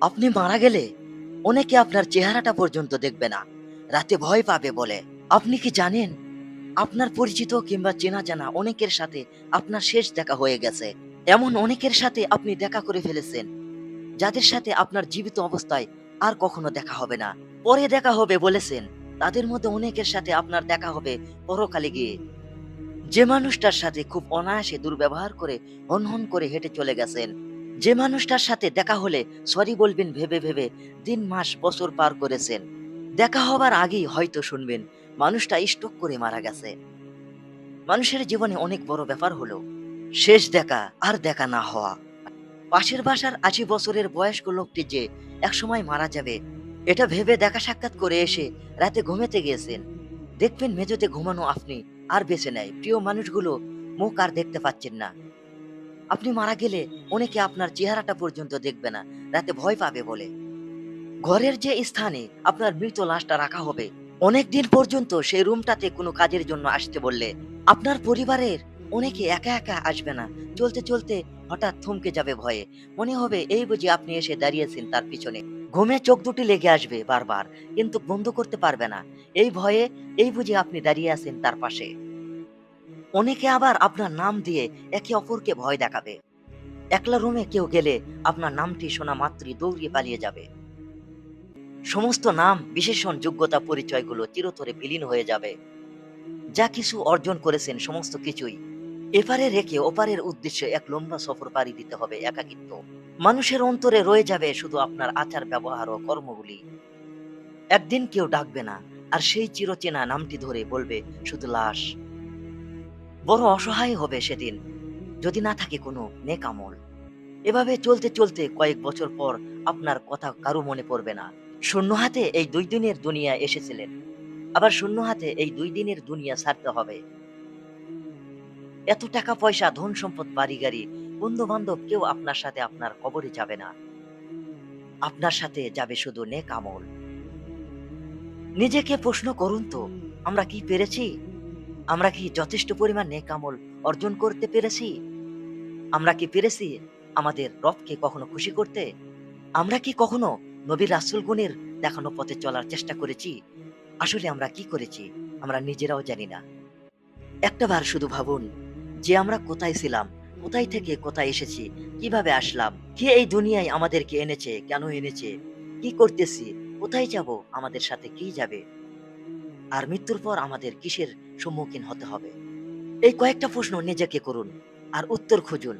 আপনি মারা গেলে অনেকে আপনার চেহারাটা পর্যন্ত দেখবে না। রাতে ভয় পাবে বলে। আপনি কি জানেন? আপনার পরিচিত কিংবা চেনা জানা অনেকের সাথে আপনার শেষ দেখা হয়ে গেছে। এমন অনেকের সাথে আপনি দেখা করে ফেলেছেন, যাদের সাথে আপনার জীবিত অবস্থায় আর কখনো দেখা হবে না। পরে দেখা হবে বলেছেন, তাদের মধ্যে অনেকের সাথে আপনার দেখা হবে পরকালে গিয়ে। যে মানুষটার সাথে খুব অনায়াসে দুর্ব্যবহার করে, হনহন করে হেঁটে চলে গেছেন যে মানুষটার সাথে দেখা হলে সরি বলবেন ভেবে ভেবে দিন মাস বছর পার করেছেন। দেখা হবার আগেই হয়তো শুনবেন, মানুষটা স্ট্রোক করে মারা গেছে। মানুষের জীবনে অনেক বড় ব্যাপার হলো, শেষ দেখা আর দেখা না হওয়া। পাশের বাসার আশি বছরের বয়স্ক লোকটি যে একসময় মারা যাবে, এটা ভেবে দেখা সাক্ষাৎ করে এসে রাতে ঘুমেতে গিয়েছেন। দেখবেন মেঝেতে ঘুমানো আপনি আর বেঁচে নেয় প্রিয় মানুষগুলো মুখ আর দেখতে পাচ্ছেন না। আপনি মারা গেলে অনেকে আপনার চেহারাটা পর্যন্ত দেখবে না, রাতে ভয় পাবে বলে। ঘরের যে স্থানে আপনার মৃত লাশটা রাখা হবে অনেক দিন পর্যন্ত সেই রুমটাতে কোনো কাজের জন্য আসতে বললে আপনার পরিবারের অনেকে একা একা আসবে না। চলতে চলতে হঠাৎ থমকে যাবে ভয়ে। মনে হবে এই বুঝি আপনি এসে দাঁড়িয়েছেন তার পিছনে। ঘুমে চোখ দুটি লেগে আসবে বারবার, কিন্তু বন্ধ করতে পারবে না। এই ভয়ে এই বুঝি আপনি দাঁড়িয়ে আছেন তার পাশে। অনেকে আবার আপনার নাম দিয়ে একে অপরকে ভয় দেখাবে। একলা রুমে কেউ গেলে আপনার নামটি শোনা মাত্রই দৌড়িয়ে পালিয়ে যাবে। সমস্ত নাম, বিশেষণ, যোগ্যতা, পরিচয়গুলো চিরতরে বিলীন হয়ে যাবে। যা কিছু অর্জন করেছেন সমস্ত কিছুই। এপারে রেখে ওপারের উদ্দেশ্যে এক লম্বা সফর পাড়ি দিতে হবে একাকিত্ব। মানুষের অন্তরে রয়ে যাবে শুধু আপনার আচার ব্যবহার ও কর্মগুলি। একদিন কেউ ডাকবে না, আর সেই চিরচেনা নামটি ধরে বলবে, শুধু লাশ। বড় অসহায় হবে সেদিন, যদি না থাকে কোনো নেক আমল। এভাবে চলতে চলতে কয়েক বছর পর আপনার কথা কারও মনে পড়বে না। শূন্য হাতে এই দুই দিনের দুনিয়া এসেছিলেন। আবার শূন্য হাতে এই দুই দিনের দুনিয়া ছাড়তে হবে। এত টাকা পয়সা, ধন সম্পদ, বাড়ি গাড়ি বন্ধু বান্ধব কেউ আপনার সাথে আপনার কবরে যাবে না। আপনার সাথে যাবে শুধু নেক আমল। নিজেকে প্রশ্ন করুন তো, আমরা কি পেরেছি? আমরা কি যথেষ্ট পরিমাণ নেক আমল অর্জন করতে পেরেছি? আমরা কি পেরেছি আমাদের রবকে কখনো খুশি করতে? আমরা কি কখনো নবীর রাসুল গুণের দেখানো পথে চলার চেষ্টা করেছি? আসলে আমরা কি করেছি আমরা নিজেরাও জানি না। একটাবার শুধু ভাবুন, যে আমরা কোথায় ছিলাম, কোথায় থেকে কোথায় এসেছি, কীভাবে আসলাম, কে এই দুনিয়ায় আমাদেরকে এনেছে, কেন এনেছে, কি করতেছি, কোথায় যাব, আমাদের সাথে কি যাবে? আর মৃত্যুর পর আমাদের কিসের সম্মুখীন হতে হবে? এই কয়েকটা প্রশ্ন নিজেকে করুন আর উত্তর খুঁজুন।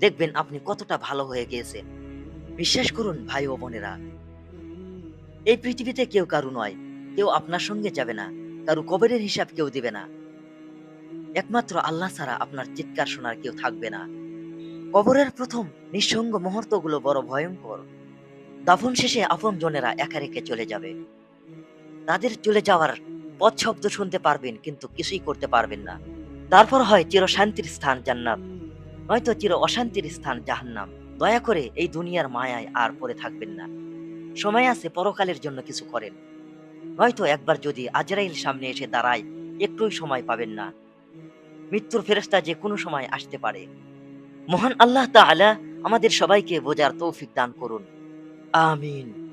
দেখবেন আপনি কতটা ভালো হয়ে গিয়েছেন। বিশ্বাস করুন, ভাই ও বোনেরা, এই পৃথিবীতে কেউ কারু নয়। কেউ আপনার সঙ্গে যাবে না, কারু কবরের হিসাব কেউ দিবে না। একমাত্র আল্লাহ ছাড়া আপনার চিৎকার শোনার কেউ থাকবে না। কবরের প্রথম নিঃসঙ্গ মুহূর্তগুলো বড় ভয়ঙ্কর। দাফন শেষে আপন জনেরা একা রেখে চলে যাবে। তাদের চলে যাওয়ার পথ শব্দ শুনতে পারবেন, কিন্তু কিছুই করতে পারবেন না। তারপর হয় চির শান্তির স্থান জান্নাত, নয়তো চির অশান্তির স্থান জাহান্নাম। দয়া করে এই দুনিয়ার মায়ায় আর পড়ে থাকবেন না। সময় আছে পরকালের জন্য কিছু করেন। নয়তো একবার যদি আজরাইল সামনে এসে দাঁড়ায়, একটুই সময় পাবেন না। মৃত্যুর ফেরস্তা যে কোনো সময় আসতে পারে। মহান আল্লাহ তাআলা আমাদের সবাইকে বোঝার তৌফিক দান করুন। আমিন।